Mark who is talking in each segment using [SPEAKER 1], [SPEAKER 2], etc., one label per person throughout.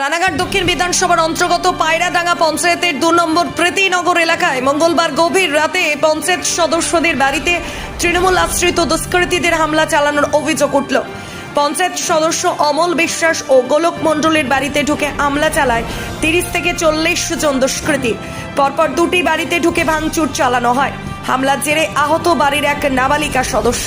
[SPEAKER 1] রানাঘাট দক্ষিণ বিধানসভার অন্তর্গত পায়রাডাঙ্গা পঞ্চায়েতের দু নম্বর প্রীতিনগর এলাকায় মঙ্গলবার গভীর রাতে পঞ্চায়েত সদস্যদের বাড়িতে তৃণমূল আশ্রিত দুষ্কৃতীদের হামলা চালানোর অভিযোগ উঠল। পঞ্চায়েত সদস্য অমল বিশ্বাস ও গোলক মণ্ডলের বাড়িতে ঢুকে হামলা চালায় তিরিশ থেকে চল্লিশ জন দুষ্কৃতী। পরপর দুটি বাড়িতে ঢুকে ভাঙচুর চালানো হয়। হামলার জেরে আহত বাড়ির এক নাবালিকা সদস্য।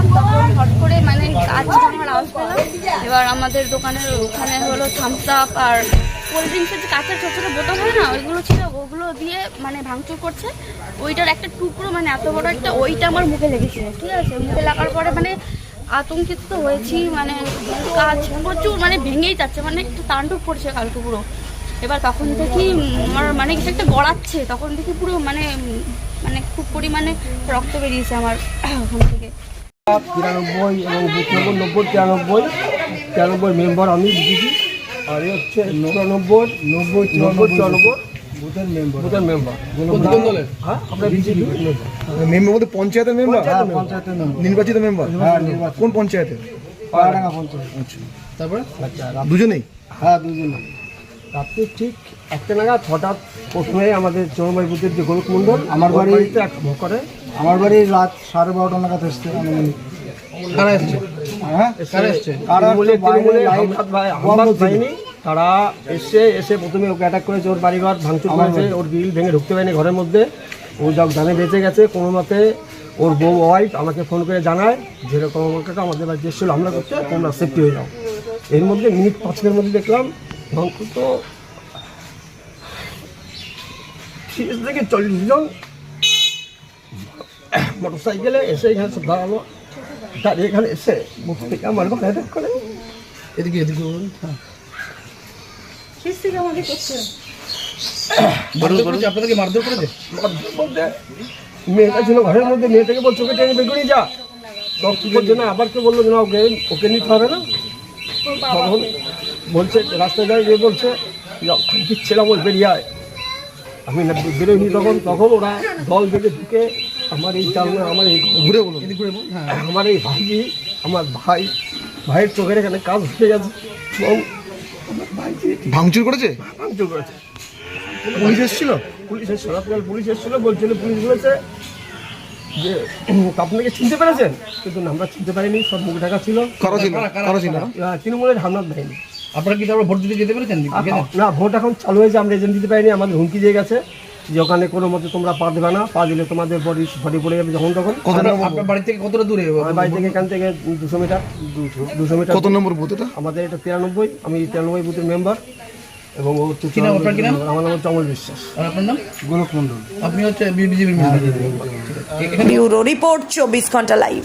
[SPEAKER 2] শুয়েছিলাম তখন হট করে মানে কাজ আমার আওয়াজ পেলাম। এবার আমাদের দোকানের ওখানে হলো থামস আপ আর কোল্ড ড্রিঙ্কসের যে কাঁচের ছোট ছোট বোতল হয় না, ওইগুলো ছিল, ওগুলো দিয়ে মানে ভাঙচুর করছে। ওইটার একটা টুকরো মানে এত বড় একটা, ওইটা আমার মুখে লেগেছিল, ঠিক আছে? মুখে লাগার পরে মানে আতঙ্কিত তো হয়েছি মানে কাজ প্রচুর মানে ভেঙেই যাচ্ছে মানে একটু তাণ্ডব করছে কালকে পুরো। এবার তখন দেখি আমার মানে কিছু একটা গড়াচ্ছে, তখন দেখি পুরো মানে মানে খুব পরিমাণে রক্ত বেরিয়েছে আমার, ওখান থেকে।
[SPEAKER 3] তিরানব্বই এবং বুথ নব্বই তিরানব্বই তিরানব্বই মেম্বার আমি বিজেপি আর হচ্ছে চুরানব্বই নব্বই নব্বই চুরানব্বই। বুথের মেম্বার বুথের মেম্বার হ্যাঁ আমরা বিজেপি।
[SPEAKER 4] মেম্বার বলতে পঞ্চায়েতের মেম্বার
[SPEAKER 3] হ্যাঁ, পঞ্চায়েতের
[SPEAKER 4] নির্বাচিত মেম্বার
[SPEAKER 3] হ্যাঁ,
[SPEAKER 4] কোন পঞ্চায়েতে
[SPEAKER 3] পাড়াডাঙ্গা পঞ্চায়েত।
[SPEAKER 4] আচ্ছা
[SPEAKER 3] তারপরে? আচ্ছা
[SPEAKER 4] দুজনেই?
[SPEAKER 3] হ্যাঁ রাত্রি ঠিক একটা নাগাদ হঠাৎ প্রথমে আমাদের চরমাই বুথের যে গোলক মণ্ডল আমার বাড়িতে এক করে।
[SPEAKER 5] আমার বাড়ি রাত সাড়ে বারোটা নাগাদ এসছে
[SPEAKER 3] কারা এসছে?
[SPEAKER 5] হ্যাঁ?
[SPEAKER 3] কারা এসছে? তারা এসে এসে প্রথমে ওকে অ্যাটাক করেছে ওর বাড়িঘর ভাঙচুর করেছে ওর বিল ভেঙে ঢুকতে পারেনি ঘরের মধ্যে। ও যখন জানে বেঁচে গেছে কোনো মতে ওর বউ ওয়াইফ আমাকে ফোন করে জানায় যেরকম আমাকে আমাদের বাড়িতে এসেছিল হামলা করছে তোমরা সেফটি হয়ে যাও। এর মধ্যে মিনিট পাঁচের মধ্যে দেখলাম অন্তত তিরিশ থেকে চল্লিশ জন মোটর সাইকেলে এসে এখানে সব দাঁড়াল। দাঁড়িয়ে এখানে এসে মুখ থেকে আমার করে।
[SPEAKER 4] এদিকে এদিকে মারধর মারধর
[SPEAKER 3] বলতে মেয়েটা ছিল ঘরের মধ্যে মেয়েটাকে বলছে ওকে টেনে বেগুনি যা। তখন বলছে না আবার কে বলল যে না ওকে ওকে নিতে হবে না। তখন বলছে রাস্তায় দাঁড়িয়ে বলছে দিচ্ছিলাম ওই বেরিয়ে আয়। আমি না বেরোয়নি তখন তখন ওরা দল বেঁধে ঢুকে আমার এই চালনা আমার এই
[SPEAKER 4] ঘুরে বলুন হ্যাঁ।
[SPEAKER 3] আমার এই ভাইজি আমার ভাই ভাইয়ের চোখের এখানে কাজ হয়ে গেছে। এবং ভাইজি
[SPEAKER 4] ভাঙচুর করেছে?
[SPEAKER 3] ভাঙচুর করেছে।
[SPEAKER 4] পুলিশ এসেছিল?
[SPEAKER 3] পুলিশ এসেছিল আপনার পুলিশ এসেছিল বলছিল পুলিশ বলেছে যে আপনাকে চিনতে পেরেছেন? কিন্তু আমরা চিনতে পারিনি সব মুখ ঢাকা ছিল। তৃণমূলের হামলাত বাহিনী
[SPEAKER 4] আপনারা কি তারপর ভোট দিতে যেতে পেরেছেন
[SPEAKER 3] না ভোট এখন চালু হয়েছে আমরা এজেন্ট দিতে পারিনি আমাদের হুমকি দিয়ে গেছে যে ওখানে কোনো মতে তোমরা পা দেবে না পা দিলে তোমাদের বডি বডি পড়ে যাবে যখন তখন।
[SPEAKER 4] আপনার বাড়ি থেকে কতটা দূরে?
[SPEAKER 3] বাড়ি থেকে এখান থেকে দুশো মিটার দুশো দুশো মিটার
[SPEAKER 4] কত নম্বর বুথ এটা?
[SPEAKER 3] আমাদের এটা তিরানব্বই আমি তিরানব্বই বুথের মেম্বার এবং ও হচ্ছে? আমার নাম হচ্ছে অমল বিশ্বাস।
[SPEAKER 4] আর আপনার নাম?
[SPEAKER 5] গোলক মন্ডল
[SPEAKER 4] আপনি হচ্ছে বিজেপির মেম্বার।
[SPEAKER 1] ব্যুরো রিপোর্ট চব্বিশ ঘণ্টা লাইভ